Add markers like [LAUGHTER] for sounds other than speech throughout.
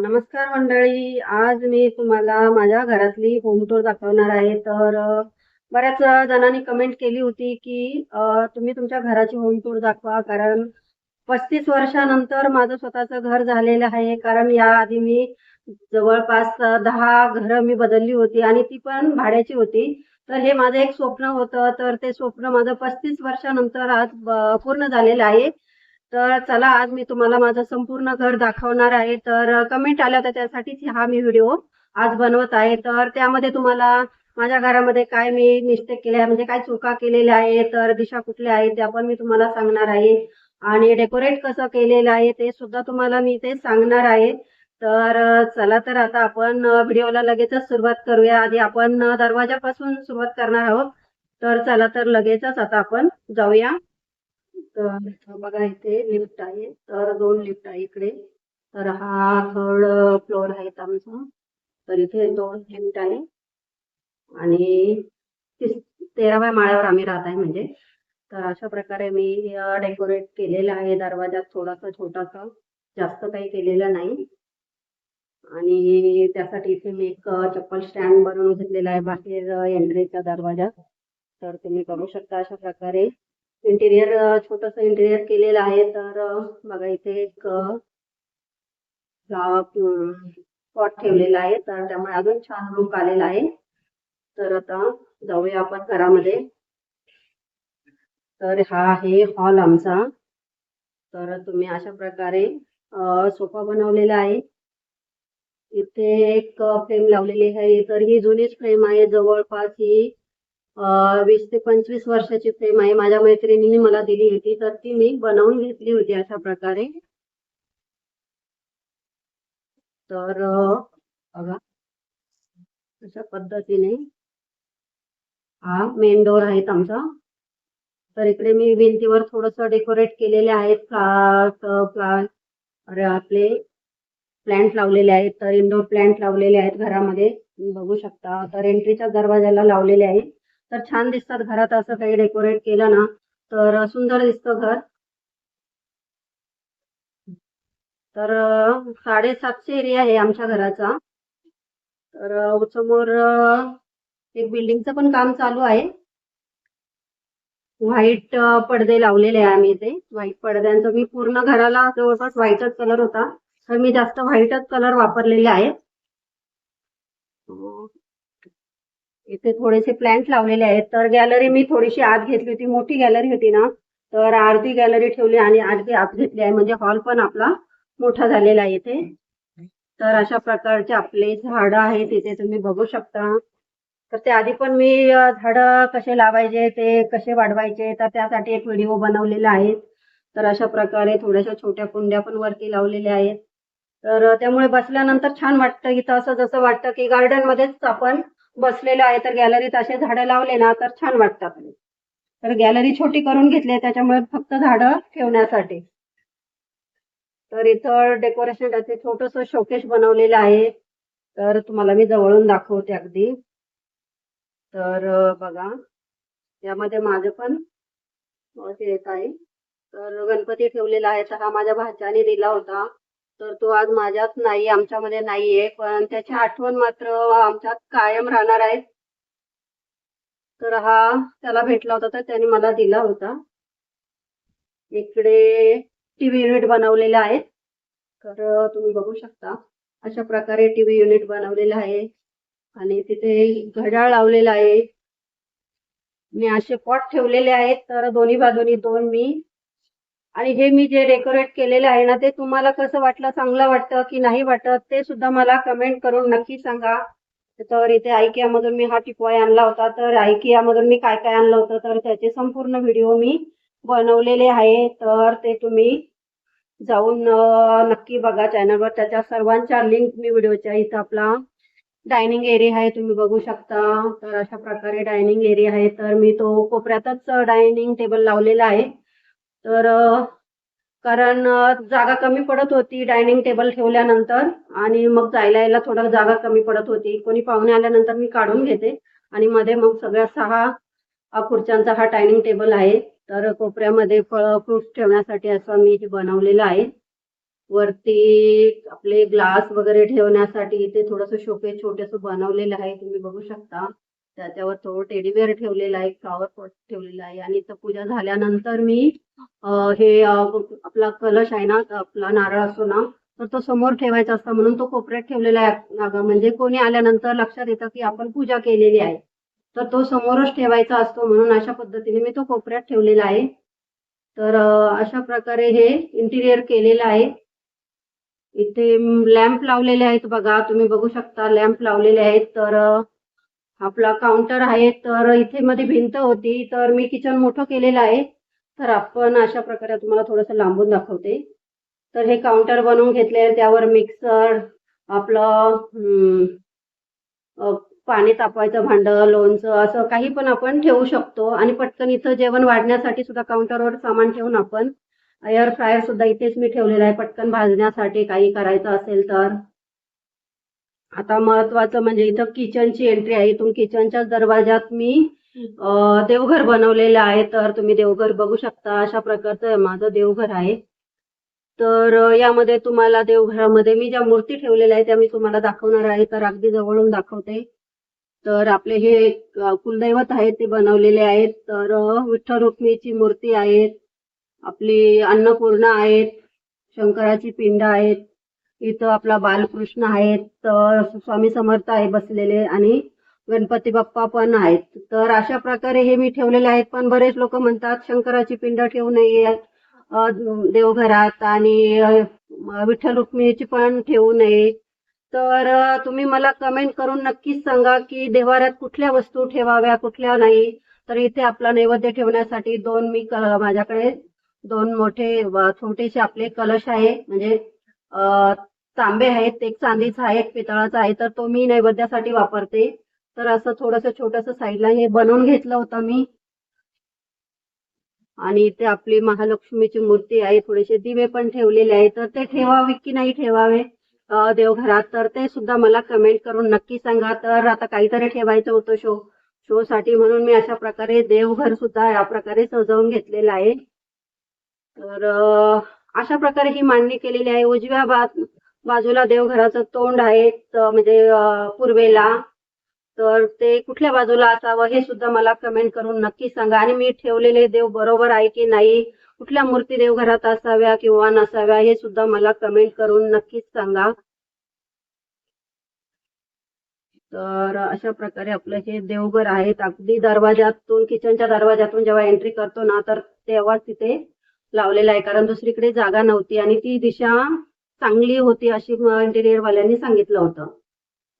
नमस्कार मंडळी. आज मी तुम्हाला माझ्या घरातली होम टूर दाखवणार आहे. तर बऱ्याच जणांनी कमेंट केली होती की तुम्ही तुमच्या घराची होम टूर दाखवा. कारण पस्तीस वर्षानंतर माझं स्वतःचं घर झालेलं आहे. कारण याआधी मी जवळपास दहा घरं मी बदलली होती आणि ती पण भाड्याची होती. तर हे माझं एक स्वप्न होतं. तर ते स्वप्न माझं पस्तीस वर्षानंतर आज पूर्ण झालेलं आहे. तर चला आज मी तुम्हाला माझं संपूर्ण घर दाखवणार आहे. तर कमेंट आल्या होत्या त्यासाठीच हा मी व्हिडिओ आज बनवत आहे. तर त्यामध्ये तुम्हाला माझ्या घरामध्ये काय मी मिस्टेक केल्या म्हणजे काय चुका केलेल्या आहे तर दिशा कुठल्या आहेत त्या पण मी तुम्हाला सांगणार आहे. आणि डेकोरेट कसं केलेलं आहे ते सुद्धा तुम्हाला मी ते सांगणार आहे. तर चला तर आता आपण व्हिडिओला लगेचच सुरुवात करूया. आधी आपण दरवाजापासून सुरुवात करणार आहोत. तर चला तर लगेचच आता आपण जाऊया. तर बघा इथे लिफ्ट आहे. तर दोन लिफ्ट आहे इकडे. तर हा थर्ड फ्लोअर आहे आमचा. तर इथे दोन लिफ्ट आहे. आणि तेराव्या माळ्यावर आम्ही राहत आहे म्हणजे. तर अशा प्रकारे मी डेकोरेट केलेलं आहे दरवाजात थोडासा छोटासा. जास्त काही केलेलं नाही. आणि त्यासाठी इथे मी एक चप्पल स्टँड बनवून घेतलेला आहे बाहेर एंट्रीच्या दरवाजात. तर तुम्ही बघू शकता अशा प्रकारे. इंटेरियर छोटस इंटेरियर केलेलं आहे. तर बघा इथे एक पॉट ठेवलेला आहे. तर त्यामुळे अजून छान लुक आलेला आहे. तर आता जाऊया आपण घरामध्ये. तर हा आहे हॉल आमचा. तर तुम्ही अशा प्रकारे सोफा बनवलेला आहे. इथे एक फ्रेम लावलेली आहे. तर ही जुनीच फ्रेम आहे. जवळपास ही वीस ते पंचवीस वर्षाची फ्रेम आहे. माझ्या मैत्रिणीने मला दिली होती तर ती मी बनवून घेतली होती अशा प्रकारे. तर बघा अशा पद्धतीने हा मेन डोर आहेत आमचा. तर इकडे मी भिंतीवर थोडस डेकोरेट केलेले आहेत. प्लांट अरे आपले प्लांट लावलेले आहेत. तर इंडोर प्लांट लावलेले आहेत घरामध्ये. बघू शकता. तर एंट्रीच्या दरवाजाला लावलेले आहेत तर छान दिसतात घरात असं काही डेकोरेट केलं ना तर सुंदर दिसतं घर. तर साडेसातशे एरिया आहे आमच्या घराचा. तर समोर एक बिल्डिंगचं पण काम चालू आहे. व्हाईट पडदे लावलेले आहे आम्ही इथे. व्हाईट पडद्यांचं मी पूर्ण घराला जवळपास व्हाईटच कलर होता. तर मी जास्त व्हाईटच कलर वापरलेले आहेत. हो. इथे थोडेसे प्लॅन्ट लावलेले आहेत. तर गॅलरी मी थोडीशी आत घेतली होती. मोठी गॅलरी होती ना. तर अर्धी गॅलरी ठेवली आणि अर्धी आत घेतली आहे. म्हणजे हॉल पण आपला मोठा झालेला आहे इथे. तर अशा प्रकारचे आपले झाडं आहेत. इथे तुम्ही बघू शकता. तर ते आधी पण मी झाड झाडं कसे लावायचे ते कसे वाढवायचे तर त्यासाठी एक व्हिडिओ बनवलेला आहे. तर अशा प्रकारे थोड्याशा छोट्या कुंड्या पण वरती लावलेल्या आहेत. तर त्यामुळे बसल्यानंतर छान वाटतं. इथं असं जसं वाटतं की गार्डन मध्येच आपण बसलेलं आहे तर गॅलरीत असे झाडं लावले ना तर छान वाटतात तर गॅलरी छोटी करून घेतली आहे त्याच्यामुळे फक्त झाडं ठेवण्यासाठी. तर इथं डेकोरेशन ते छोटस शोकेश बनवलेलं आहे. तर तुम्हाला मी जवळून दाखवते अगदी. तर बघा. यामध्ये माझं पण येत आहे. तर गणपती ठेवलेला आहे तर हा माझ्या भाच्याने दिला होता. तर तो आज माझ्यात नाही आमच्यामध्ये नाहीये पण त्याची आठवण मात्र आमच्यात कायम राहणार आहे. तर हा त्याला भेटला होता तर त्याने मला दिला होता. इकडे टीव्ही युनिट बनवलेले आहेत. तर तुम्ही बघू शकता अशा प्रकारे टीव्ही युनिट बनवलेलं आहे. आणि तिथे घड्याळ लावलेलं आहे. मी असे पॉट ठेवलेले आहेत तर दोन्ही बाजूनी दोन मी आणि हे मी जे डेकोरेट केलेलं आहे ना ते तुम्हाला कसं वाटलं चांगलं वाटतं की नाही वाटत ते सुद्धा मला कमेंट करून नक्की सांगा. तर इथे IKEA मधून मी हा टिपवाय आणला होता. तर IKEA मधून मी काय काय आणलं होतं तर त्याचे संपूर्ण व्हिडिओ मी बनवलेले आहे. तर ते तुम्ही जाऊन नक्की बघा चॅनलवर त्याच्या सर्वांच्या लिंक मी व्हिडिओच्या इथं आपला डायनिंग एरिया आहे तुम्ही बघू शकता. तर अशा प्रकारे डायनिंग एरिया आहे. तर मी तो कोपऱ्यातच डायनिंग टेबल लावलेला आहे. तर कारण जागा कमी पडत होती डायनिंग टेबल ठेवल्यानंतर आणि मग जायला यायला थोडं जागा कमी पडत होती. कोणी पाहुणे आल्यानंतर मी काढून घेते आणि मध्ये मग सगळ्या सहा खुर्च्यांचा हा डायनिंग टेबल आहे. तर कोपऱ्यामध्ये फळ फ्रूट ठेवण्यासाठी असं मी हे बनवलेलं आहे. वरती आपले ग्लास वगैरे ठेवण्यासाठी इथे थोडंसं शोकेस छोटेस बनवलेलं आहे. तुम्ही बघू शकता. त्याच्यावर थोडं टेडीवेअर ठेवलेला आहे फ्लॉवर पॉट ठेवलेला आहे. आणि इथं पूजा झाल्यानंतर मी हे आपला कलश आहे ना आपला नारळ असतो ना तर तो समोर ठेवायचा असतो म्हणून तो कोपऱ्यात ठेवलेला आहे. अगं म्हणजे कोणी आल्यानंतर लक्षात येतं की आपण पूजा केलेली आहे. तर तो समोरच ठेवायचा असतो म्हणून अशा पद्धतीने मी तो कोपऱ्यात ठेवलेला आहे. तर अशा प्रकारे हे इंटिरियर केलेलं आहे. इथे लॅम्प लावलेले आहेत बघा तुम्ही बघू शकता लॅम्प लावलेले आहेत. तर आपला काउंटर आहे तर इथे मध्ये भिंत होती तर मी किचन मोठं केलेलं आहे. तर आपण अशा प्रकारे तुम्हाला थोडंसं लांबून दाखवते. तर हे काउंटर बनवून घेतले त्यावर मिक्सर आपलं पाणी तापवायचं भांडं लोणचं असं काही पण आपण ठेवू शकतो. आणि पटकन इथं जेवण वाढण्यासाठी सुद्धा काउंटरवर सामान ठेवून आपण एअर फ्रायर सुद्धा इथेच मी ठेवलेला आहे. पटकन भाजण्यासाठी काही करायचं असेल तर. आता महत्वाचं म्हणजे इथं किचनची एंट्री आहे. इथून किचनच्याच दरवाजात मी देवघर बनवलेलं आहे. तर तुम्ही देवघर बघू शकता अशा प्रकारचं माझं देवघर आहे. तर यामध्ये तुम्हाला देवघरामध्ये मी ज्या मूर्ती ठेवलेल्या आहेत त्या मी तुम्हाला दाखवणार आहे. तर अगदी जवळून दाखवते. तर आपले हे कुलदैवत आहेत ते बनवलेले आहेत. तर विठ्ठल रुक्मीची मूर्ती आहेत. आपली अन्नपूर्णा आहेत. शंकराची पिंड आहेत. इथं आपला बालकृष्ण आहेत तर स्वामी समर्थ आहे बसलेले आणि गणपती बाप्पा पण आहेत. तर अशा प्रकारे हे मी ठेवलेले आहेत पण बरेच लोक म्हणतात शंकराची पिंड ठेवू नये देवघरात आणि विठ्ठल रुक्मिणीची पण ठेवू नये. तर तुम्ही मला कमेंट करून नक्कीच सांगा की देवाऱ्यात कुठल्या वस्तू ठेवाव्या कुठल्या नाही. तर इथे आपला नैवेद्य ठेवण्यासाठी दोन मी माझ्याकडे दोन मोठे छोटेसे आपले कलश आहे. म्हणजे तांबे आहेत एक चांदीचा आहे एक पितळाचा आहे तर तो मी नैवेद्यासाठी वापरते. तर असं थोडंसं छोटंसं साईडला हे बनवून घेतलं होतं मी. आणि इथे आपली महालक्ष्मीची मूर्ती आहे थोडेसे दिवे पण ठेवलेले आहे तर ते ठेवावे की नाही ठेवावे? देवघरात तर ते सुद्धा मला कमेंट करून नक्की सांगा. तर आता काहीतरी ठेवायचं होतं शो शो साठी म्हणून मी अशा प्रकारे देवघर सुद्धा या प्रकारे सजवून घेतलेलं आहे. तर अशा प्रकारे ही मांडणी केलेली आहे. उजव्या बाजूला देवघराचं तोंड आहे म्हणजे पूर्वेला. तर ते कुठल्या बाजूला असावं हे सुद्धा मला कमेंट करून नक्की सांगा. आणि मी ठेवलेले देव बरोबर आहे की नाही कुठल्या मूर्ती देवघरात असाव्या किंवा नसाव्या हे सुद्धा मला कमेंट करून नक्कीच सांगा. तर अशा प्रकारे आपलं हे देवघर आहेत. अगदी दरवाजातून किचनच्या दरवाजातून जेव्हा एंट्री करतो ना तर तेव्हा तिथे लावलेलं आहे. कारण दुसरीकडे जागा नव्हती आणि ती दिशा चांगली होती अशी इंटिरियर वाल्यांनी सांगितलं होतं.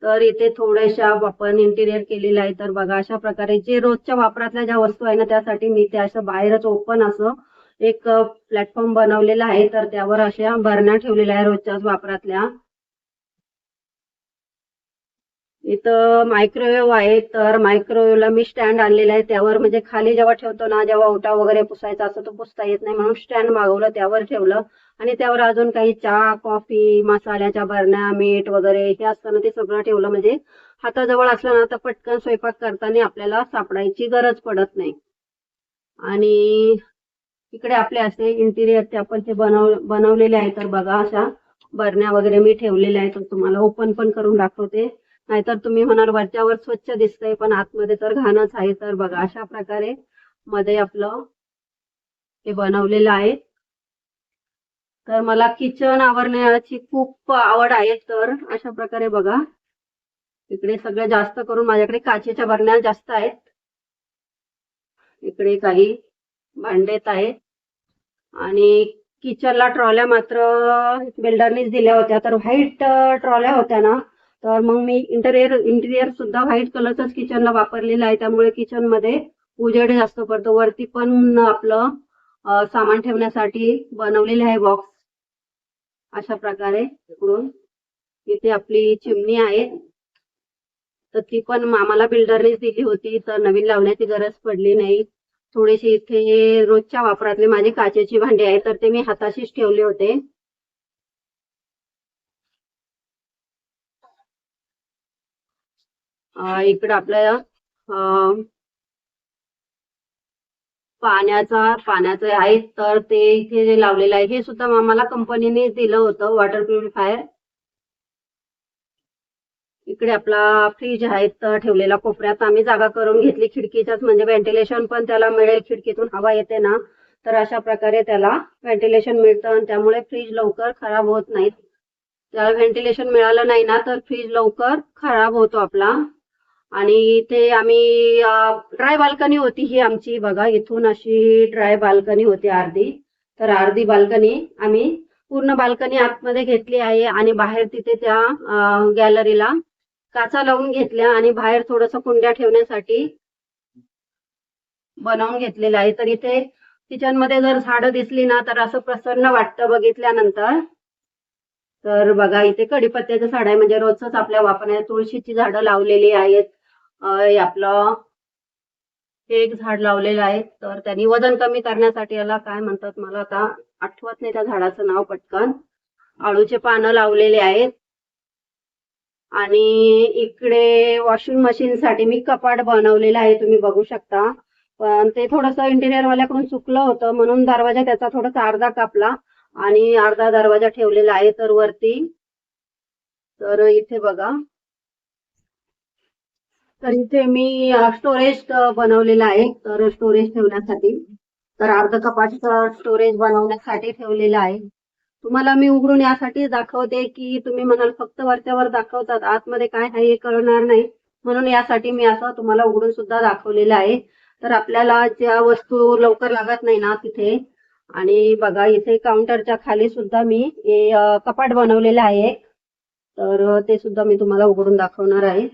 तर इथे थोड्याशा आपण इंटिरियर केलेलं आहे तर बघा अशा प्रकारे जे रोजच्या वापरातल्या ज्या वस्तू आहे ना त्यासाठी मी त्या असं बाहेरच ओपन असं एक प्लॅटफॉर्म बनवलेला आहे. तर त्यावर अशा भरण्या ठेवलेल्या आहे रोजच्याच वापरातल्या. इथं मायक्रोवेव्ह आहे तर मायक्रोवेव्हला मी स्टँड आणलेला आहे. त्यावर म्हणजे खाली जेव्हा ठेवतो ना जेव्हा ओटा वगैरे पुसायचा असतो तो पुसता येत नाही. म्हणून स्टँड मागवलं त्यावर ठेवलं. आणि त्यावर अजून काही चहा कॉफी मसाल्याच्या भरण्या मीठ वगैरे हे असताना ते सगळं ठेवलं. म्हणजे हाताजवळ असलं ना तर पटकन स्वयंपाक करताना आपल्याला सापडायची गरज पडत नाही. आणि इकडे आपले असे इंटिरियरचे आपण ते बनव बनवलेले आहे. तर बघा अशा बरण्या वगैरे मी ठेवलेल्या आहेत. तुम्हाला ओपन पण करून दाखवते. नाहीतर तुम्ही म्हणाल वरच्यावर स्वच्छ दिसतंय पण आतमध्ये तर घाणच आहे. तर बघा अशा प्रकारे मध्ये आपलं हे बनवलेलं आहे. तर मला किचन आवरण्याची खूप आवड आहे. तर अशा प्रकारे बघा इकडे सगळं जास्त करून माझ्याकडे काचेच्या बरण्या जास्त आहेत. इकडे काही भांडेत आहेत. आणि किचनला ट्रॉल्या मात्र बिल्डरनीच दिल्या होत्या. तर व्हाईट ट्रॉल्या होत्या ना तर मग मी इंटेरियर इंटिरियर सुद्धा व्हाईट कलरचाच किचनला वापरलेला आहे. त्यामुळे किचनमध्ये उजेड जास्त पडतो. वरती पण आपलं सामान ठेवण्यासाठी बनवलेले आहे बॉक्स अशा प्रकारे इकडून इथे आपली चिमणी आहे. तर ती पण आम्हाला बिल्डरनेच दिली होती. तर नवीन लावण्याची गरज पडली नाही. थोडेसे इथे रोजच्या वापरातले माझे काचेची भांडी आहे तर ते मी हाताशीच ठेवले होते. इकडं आपल्या पाण्याचा पाण्याचं आहे तर ते इथे जे लावलेलं आहे हे सुद्धा आम्हाला कंपनीने दिलं होतं वॉटर प्युरिफायर इकडे आपला फ्रीज आहे तर ठेवलेला कोपऱ्यात. आम्ही जागा करून घेतली खिडकीच्याच म्हणजे व्हेंटिलेशन पण त्याला मिळेल खिडकीतून हवा येते ना. तर अशा प्रकारे त्याला व्हेंटिलेशन मिळतं आणि त्यामुळे फ्रीज लवकर खराब होत नाहीत. त्याला व्हेंटिलेशन मिळालं नाही ना तर फ्रीज लवकर खराब होतो आपला. आणि इथे आम्ही ड्राय बाल्कनी होती ही आमची. बघा इथून अशी ड्राय बाल्कनी होती अर्धी. तर अर्धी बाल्कनी आम्ही पूर्ण बाल्कनी आतमध्ये घेतली आहे आणि बाहेर तिथे त्या गॅलरीला काचा लावून घेतल्या आणि बाहेर थोडस कुंड्या ठेवण्यासाठी बनवून घेतलेलं आहे. तर इथे किचनमध्ये जर झाडं दिसली ना तर असं प्रसन्न वाटतं बघितल्यानंतर. तर बघा इथे कडीपत्त्याचं झाड आहे म्हणजे रोजच आपल्या वापरण्यात तुळशीची झाडं लावलेली आहेत. आपलं हे एक झाड लावलेलं आहे. तर त्यांनी वजन कमी करण्यासाठी याला काय म्हणतात मला आता आठवत नाही त्या झाडाचं नाव पटकन. आळूचे पानं लावलेले आहेत आणि इकडे वॉशिंग मशीन साठी मी कपाट बनवलेलं आहे तुम्ही बघू शकता. पण ते थोडस इंटिरियर वाल्याकडून चुकलं होतं म्हणून दरवाजा त्याचा थोडासा अर्धा कापला आणि अर्धा दरवाजा ठेवलेला आहे तर वरती. तर इथे बघा. तर इथे मी स्टोरेज बनवलेला आहे. तर स्टोरेज ठेवण्यासाठी. तर अर्ध कपाटचं स्टोरेज बनवण्यासाठी ठेवलेलं आहे. तुम्हाला मी उघडून यासाठी दाखवते की तुम्ही म्हणाल फक्त वरच्यावर दाखवतात. आतमध्ये काय आहे हे कळणार नाही. म्हणून यासाठी मी असं तुम्हाला उघडून सुद्धा दाखवलेलं आहे. तर आपल्याला ज्या वस्तू लवकर लागत नाही ना तिथे. आणि बघा इथे काउंटरच्या खाली सुद्धा मी कपाट बनवलेलं आहे. तर ते सुद्धा मी तुम्हाला उघडून दाखवणार आहे.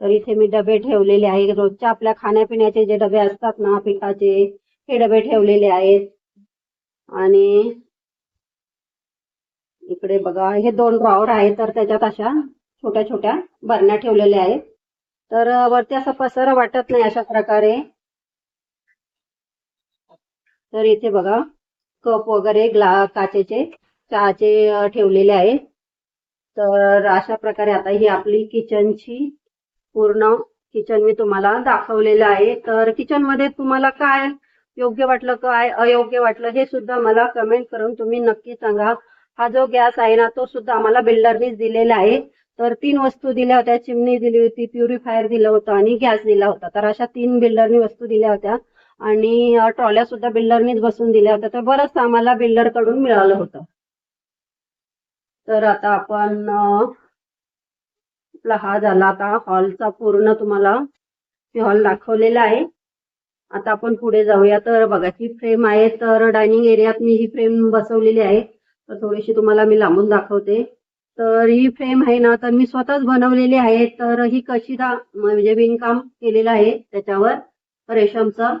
तर इथे मी डबे ठेवलेले आहे रोजच्या आपल्या खाण्यापिण्याचे जे डबे असतात ना पिठाचे हे डबे ठेवलेले आहेत. आणि इकडे बघा हे दोन ड्रॉवर आहेत तर त्याच्यात अशा छोट्या छोट्या बरण्या ठेवलेल्या आहेत. तर वरती असं पसारा वाटत नाही अशा प्रकारे. तर इथे बघा कप वगैरे ग्ला काचेचे चहाचे ठेवलेले आहेत. तर अशा प्रकारे आता ही आपली किचनची पूर्ण किचन मी तुम्हाला दाखवलेलं आहे. तर किचनमध्ये तुम्हाला काय योग्य वाटलं काय अयोग्य वाटलं हे सुद्धा मला कमेंट करून तुम्ही नक्की सांगा. हा जो गॅस आहे ना तो सुद्धा आम्हाला बिल्डरनीच दिलेला आहे. तर तीन वस्तू दिल्या होत्या. चिमणी दिली होती प्युरिफायर दिलं होतं आणि गॅस दिला होता. तर अशा तीन बिल्डरनी वस्तू दिल्या होत्या. आणि ट्रॉल्या सुद्धा बिल्डरनीच बसून दिल्या होत्या. तर बरंच आम्हाला बिल्डरकडून मिळालं होतं. तर आता आपण आपला हा झाला. आता हॉलचा पूर्ण तुम्हाला हॉल दाखवलेला आहे. आता आपण पुढे जाऊया. तर बघा ही फ्रेम आहे. तर डायनिंग एरियात मी ही फ्रेम बसवलेली आहे. तर थोडीशी तुम्हाला मी लांबून दाखवते. तर ही फ्रेम आहे ना तर मी स्वतःच बनवलेली आहे. तर ही कशी दा म्हणजे विणकाम केलेलं आहे त्याच्यावर रेशमचं.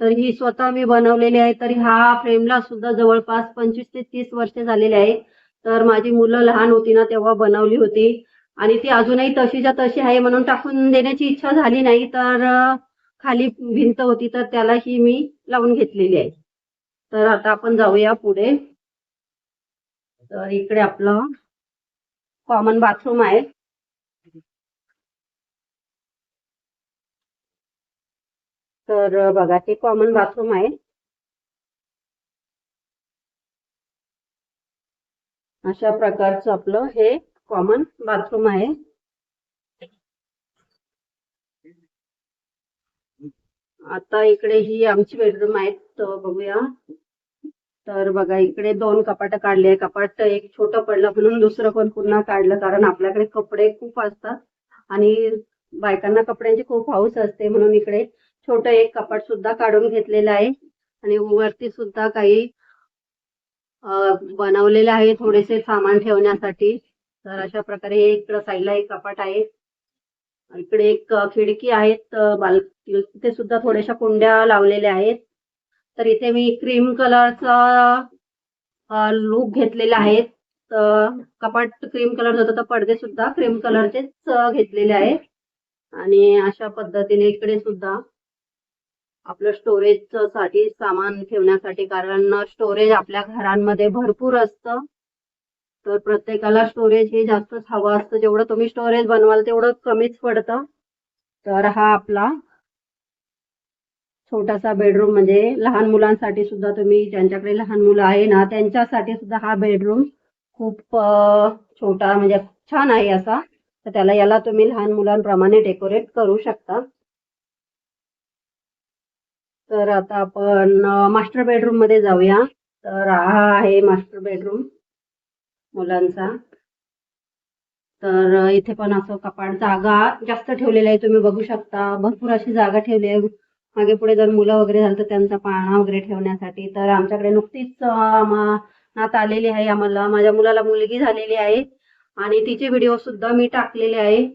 तर ही स्वतः मी बनवलेली आहे. तर ह्या फ्रेमला सुद्धा जवळपास पंचवीस ते तीस वर्ष झालेली आहे. तर माझी मुलं लहान होती ना तेव्हा बनवली होती. आणि ती अजूनही तशीच्या तशी आहे म्हणून टाकून देण्याची इच्छा झाली नाही तर खाली भिंत होती तर त्याला ही मी लावून घेतलेली आहे. तर आता आपण जाऊया पुढे. तर इकडे आपलं कॉमन बाथरूम आहे. तर बघा ते कॉमन बाथरूम आहे. अशा प्रकारचं आपलं हे कॉमन बाथरूम आहे. आता इकडे ही आमची बेडरूम आहे तर बघूया. तर बघा इकडे दोन कपाट काढले कपाट एक छोटं पडलं म्हणून दुसरं पण पुन्हा काढलं कारण आपल्याकडे कपडे खूप असतात. आणि बायकांना कपड्यांची खूप हौस असते म्हणून इकडे छोटं एक कपाट सुद्धा काढून घेतलेलं आहे. आणि वरती सुद्धा काही बनवलेले बनवलेलं आहे थोडेसे सामान ठेवण्यासाठी. तर अशा प्रकारे हे इकडं साईडला एक कपाट आहे. इकडे एक खिडकी आहेत बाल तिथे सुद्धा थोड्याशा कुंड्या लावलेल्या आहेत. तर इथे मी क्रीम कलरचा लूक घेतलेला आहे. कपाट क्रीम कलर होतं तर पडदे सुद्धा क्रीम कलरचेच घेतलेले आहेत. आणि अशा पद्धतीने इकडे सुद्धा आपलं स्टोरेजसाठी सामान ठेवण्यासाठी कारण स्टोरेज आपल्या घरांमध्ये भरपूर असतं. तर प्रत्येकाला स्टोरेज हे जास्तच हवं असतं. जेवढं तुम्ही स्टोरेज बनवाल तेवढं कमीच पडतं. तर हा आपला छोटासा बेडरूम म्हणजे लहान मुलांसाठी सुद्धा तुम्ही ज्यांच्याकडे लहान मुलं आहे ना त्यांच्यासाठी सुद्धा हा बेडरूम खूप छोटा म्हणजे छान आहे असा. तर त्याला याला तुम्ही लहान मुलांप्रमाणे डेकोरेट करू शकता. तर आता आपण मास्टर बेडरूममध्ये जाऊया. तर हा आहे मास्टर बेडरूम मुलांचा. तर इथे पण असं कपाट जागा जास्त ठेवलेलं आहे तुम्ही बघू शकता. भरपूर अशी जागा ठेवली आहे. मागे पुढे जर मुलं वगैरे झालं तर त्यांचा पाळणा वगैरे ठेवण्यासाठी. तर आमच्याकडे नुकतीच अं, नात आलेली आहे आम्हाला. माझ्या मुलाला मुलगी झालेली आहे आणि तिचे व्हिडिओ सुद्धा मी टाकलेले आहे.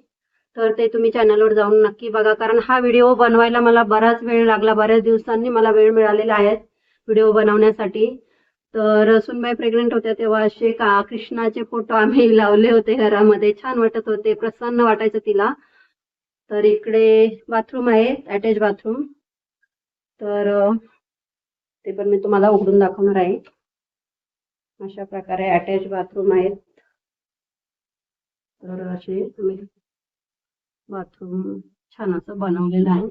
तर ते तुम्ही चॅनलवर जाऊन नक्की बघा. कारण हा व्हिडिओ बनवायला मला बराच वेळ लागला. बऱ्याच दिवसांनी मला वेळ मिळालेला आहे व्हिडिओ बनवण्यासाठी. तर सुनबाई प्रेग्नेंट होत्या तेव्हा असे का कृष्णाचे फोटो आम्ही [LAUGHS] लावले होते घरामध्ये. छान वाटत होते प्रसन्न वाटायचं तिला. तर इकडे बाथरूम आहे अटॅच बाथरूम तर ते पण मी तुम्हाला उघडून दाखवणार आहे. अशा प्रकारे अटॅच बाथरूम आहेत. तर असे तुम्ही बाथरूम छान असं बनवलेलं आहे.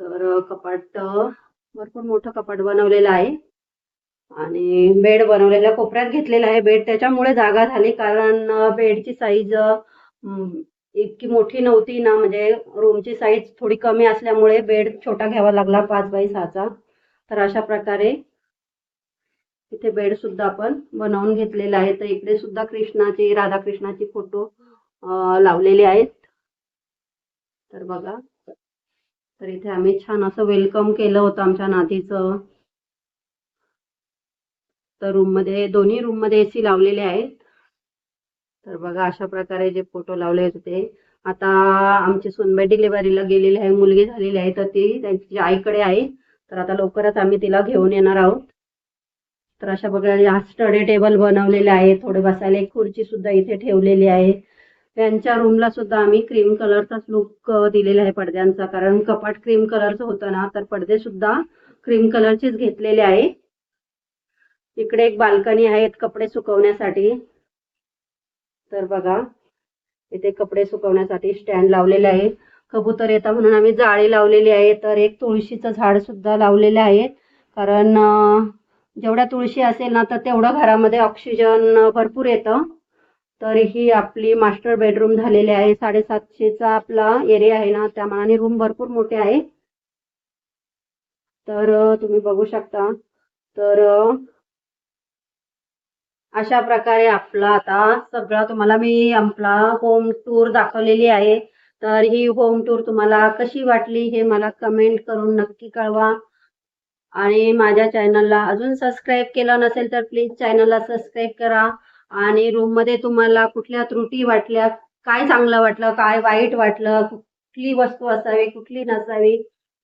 तर कपाट भरपूर मोठं कपाट बनवलेलं आहे. आणि बेड बनवलेल्या कोपऱ्यात घेतलेला आहे. बेड त्याच्यामुळे जागा झाली कारण बेडची साईज इतकी मोठी नव्हती ना म्हणजे रूमची साईज थोडी कमी असल्यामुळे बेड छोटा घ्यावा लागला पाच बाय सहाचा. तर अशा प्रकारे इथे बेड सुद्धा आपण बनवून घेतलेला आहे. तर इकडे सुद्धा कृष्णाची राधाकृष्णाची फोटो लावलेले आहेत. तर बघा. तर इथे आम्ही छान असं वेलकम केलं होतं आमच्या नातीचं. तर रूममध्ये दोन्ही रूममध्ये एसी लावलेले आहेत. तर बघा अशा प्रकारे जे फोटो लावले होते ते. आता आमची सुनबाई डिलिव्हरीला गेलेली आहे मुलगी झालेली आहे तर ती त्यांची आईकडे आहे. तर आता लवकरच आम्ही तिला घेऊन येणार आहोत. तर अशा प्रकारे हा स्टडी टेबल बनवलेले आहे. थोडे बसायला एक खुर्ची सुद्धा इथे ठेवलेली आहे. त्यांच्या रूमला सुद्धा आम्ही क्रीम कलरचाच लुक दिलेला आहे पडद्यांचा. कारण कपाट क्रीम कलरचं होतं ना तर पडदे सुद्धा क्रीम कलरचेच घेतलेले आहे. इकडे एक बाल्कनी आहे कपडे सुकवण्यासाठी. तर बघा इथे कपडे सुकवण्यासाठी स्टँड लावलेले आहे. कबूतर येतात म्हणून आम्ही जाळी लावलेली आहे. तर एक तुळशीचं झाड सुद्धा लावलेलं आहे. कारण जेवढ्या तुळशी असेल ना तर तेवढं घरामध्ये ऑक्सिजन भरपूर येतं. तर ही आपली मास्टर बेडरूम झालेली आहे. साडेसातशेचा आपला एरिया आहे ना त्या रूम भरपूर मोठे आहे. तर तुम्ही बघू शकता. तर अशा प्रकारे आपला आता सगळा तुम्हाला मी आपला होम टूर दाखवलेली आहे. तर ही होम टूर तुम्हाला कशी वाटली हे मला कमेंट करून नक्की कळवा. आणि माझ्या चॅनलला अजून सबस्क्राईब केलं नसेल तर प्लीज चॅनलला सबस्क्राईब करा. आणि रूममध्ये तुम्हाला कुठल्या त्रुटी वाटल्या काय चांगलं वाटलं काय वाईट वाटलं कुठली वस्तू असावी कुठली नसावी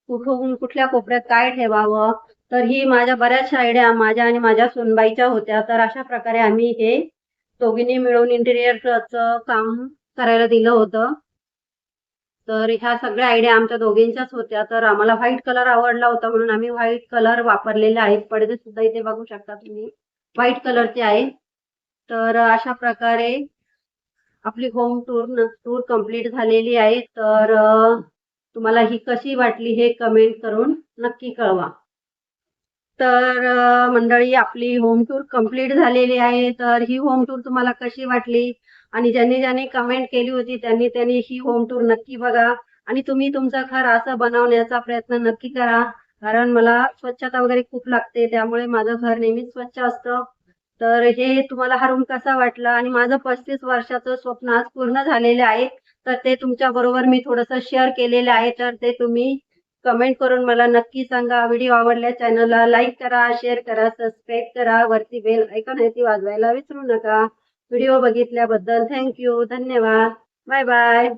कुठून कुठल्या कोपऱ्यात काय ठेवावं तर ही माझ्या बऱ्याचशा आयडिया माझ्या आणि माझ्या सुनबाईच्या होत्या. तर अशा प्रकारे आम्ही हे दोघींनी मिळून इंटिरियरचं काम करायला दिलं होतं. तर ह्या सगळ्या आयडिया आमच्या दोघींच्याच होत्या. तर आम्हाला व्हाईट कलर आवडला होता म्हणून आम्ही व्हाईट कलर वापरलेले आहेत. पडदे सुद्धा इथे बघू शकता तुम्ही. व्हाईट कलरचे आहे तर अशा प्रकारे आपली होम टूर टूर कंप्लीट झालेली आहे. तर तुम्हाला ही कशी वाटली हे कमेंट करून नक्की कळवा. तर मंडळी आपली होम टूर कंप्लीट झालेली आहे. तर ही होम टूर तुम्हाला कशी वाटली? आणि ज्यांनी ज्यांनी कमेंट केली होती त्यांनी त्यांनी ही होम टूर नक्की बघा. आणि तुम्ही तुमचं घर असं बनवण्याचा प्रयत्न नक्की करा. कारण मला स्वच्छता वगैरे खूप लागते त्यामुळे माझं घर नेहमीच स्वच्छ असतं. तर हे तुम्हाला हा कसा वाटला? आणि माझं पस्तीस वर्षाचं स्वप्न आज पूर्ण झालेलं आहे. तर ते तुमच्या बरोबर मी थोडंसं शेअर केलेलं आहे. तर ते तुम्ही कमेंट करून मला नक्की सांगा. व्हिडिओ आवडल्या चॅनलला लाईक करा शेअर करा सबस्क्राईब करा. वरती बेल ऐकून आहे ती वाजवायला विसरू नका. व्हिडिओ बघितल्याबद्दल थँक्यू धन्यवाद. Bye bye